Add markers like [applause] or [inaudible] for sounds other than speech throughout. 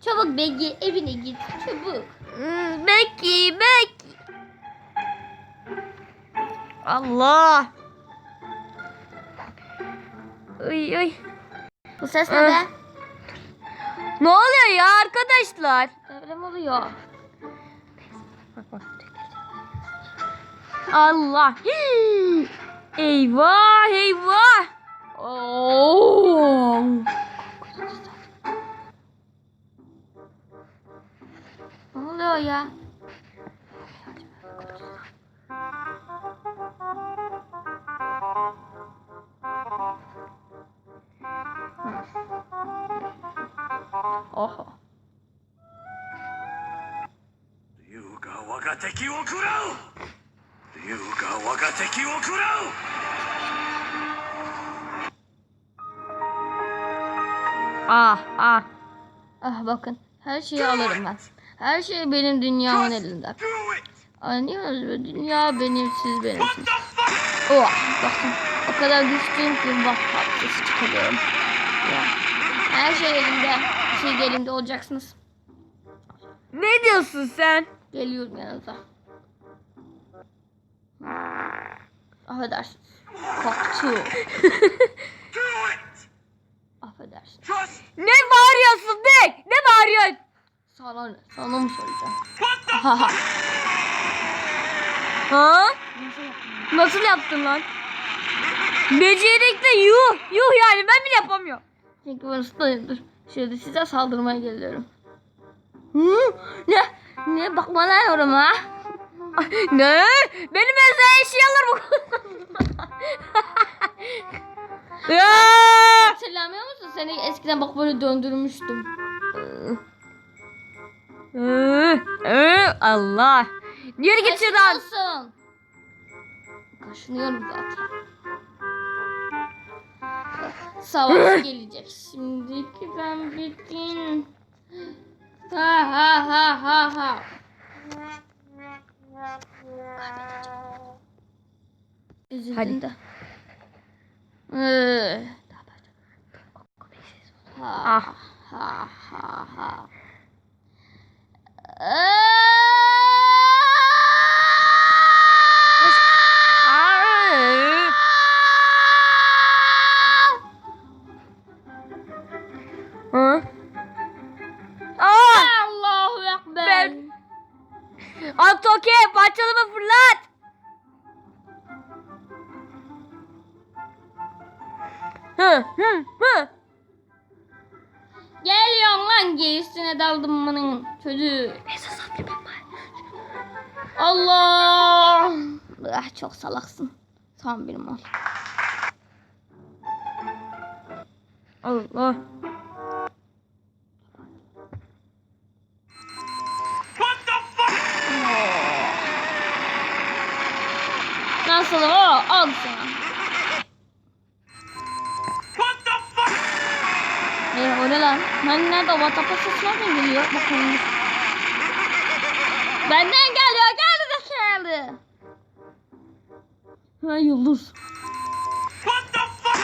Çabuk Begi evine git. Çabuk. Hmm, Becky, Becky. Allah. Uy uy. Bu ses ne be? be? Ne oluyor ya arkadaşlar? Deprem oluyor. Bak bak. Allah. Hii. Eyvah eyvah. Oo. geliyor ya. Oho. Ryuga wagateki o. Ryuga wagateki o. Ah ah. Ah bakın her şeyi alırım ben. Her şey benim dünyamın elinde. Anlıyorsunuz mu? Dünya benim, siz benim. What siz. the fuck? Oh, bakın o kadar güçlüyüm ki bak sesi çıkarıyorum. Ya. Her şey elimde. Siz de elimde olacaksınız. Ne diyorsun sen? Geliyorum yanınıza. Affedersiniz. Korktu. [laughs] Do it! Affedersin. Trust! Ne bağırıyorsun be? Ne bağırıyorsun? Sana ne? Sana mı soracağım? [laughs] Ha? Nasıl yaptın lan? Becerikli yuh yuh yani ben bile yapamıyorum. Çünkü ben ustayımdır. Şimdi size saldırmaya geliyorum. Hı? Ne? Ne? Bak bana yorum ha? [laughs] ne? Benim özel eşyalar bu. [laughs] ya! Hatırlamıyor musun? Seni eskiden bak böyle döndürmüştüm. Allah. Yürü git şuradan. Kaşınıyorsun. Kaşınıyorum zaten. Savaş gelecek. Şimdiki ben bittin. Ha ha ha ha ha. Üzüldün Hadi. de. Ee, Ha Ah. ha ha ha. Aa! Ha? Aa! Allahu Ekber. Ben- At okey parçalama fırlat. Hı hı hı. Geliyorsun lan gerisine daldım bunun çocuğu. Allah. Ah, çok salaksın. Tam benim ol. Allah. What the fuck? Nasıl o? Al sana. O ne lan? Hani nerede WhatsApp'a ses nereden geliyor? Bakalım. Benden geliyor. Geldi zekalı. Ha yıldız. What the fuck?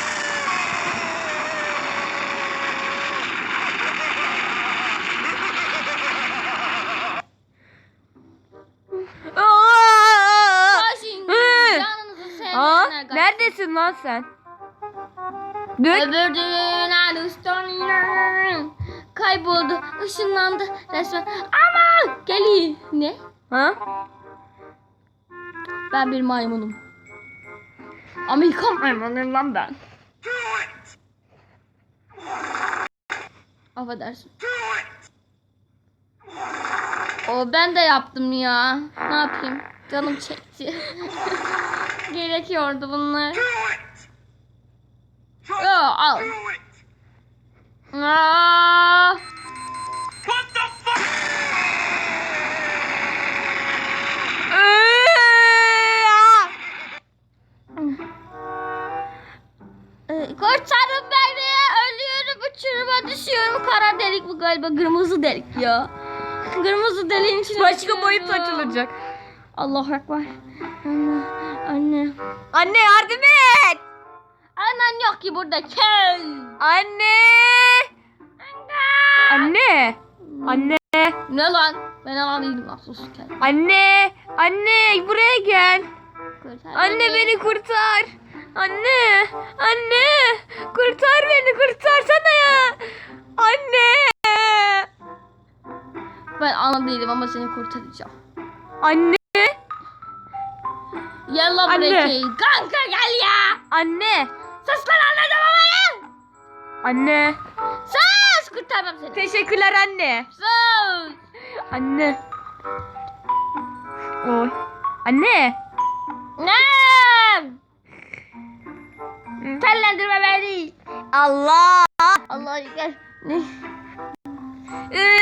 Canınızı Aa, sevmeyenler kaçsın. neredesin lan sen? Dök. Öbür kayboldu, ışınlandı resmen. Ama geliyor. Ne? Ha? Ben bir maymunum. Amerikan maymunuyum lan ben. Affedersin. O ben de yaptım ya. Ne yapayım? Canım çekti. [laughs] Gerekiyordu bunlar. Yo, al. Aa, What the fuck? e, kurtarın beni. Ölüyorum, uçuruma düşüyorum. Kara delik bu galiba. Kırmızı delik ya. Kırmızı deliğin içine Başka boyut açılacak. Allahu Ekber. Anne, anne. Anne yardım et. Anan yok ki burada. Kel. Anne. Anne. Anne. Anne. Ne lan? Ben alan değilim lan sus kendine. Anne. Anne buraya gel. Kurtar Anne beni kurtar. Anne. Anne. Kurtar beni kurtarsana ya. Anne. Ben alan değilim ama seni kurtaracağım. Anne. Gel lan Anne. buraya. Kanka gel ya. Anne. Sus lan anladım ama ya. Anne. Sus kurtarmam seni. Teşekkürler anne. Sus. Anne. Oy. Anne. Ne? Tellendirme beni. Allah. Allah gel. Ne?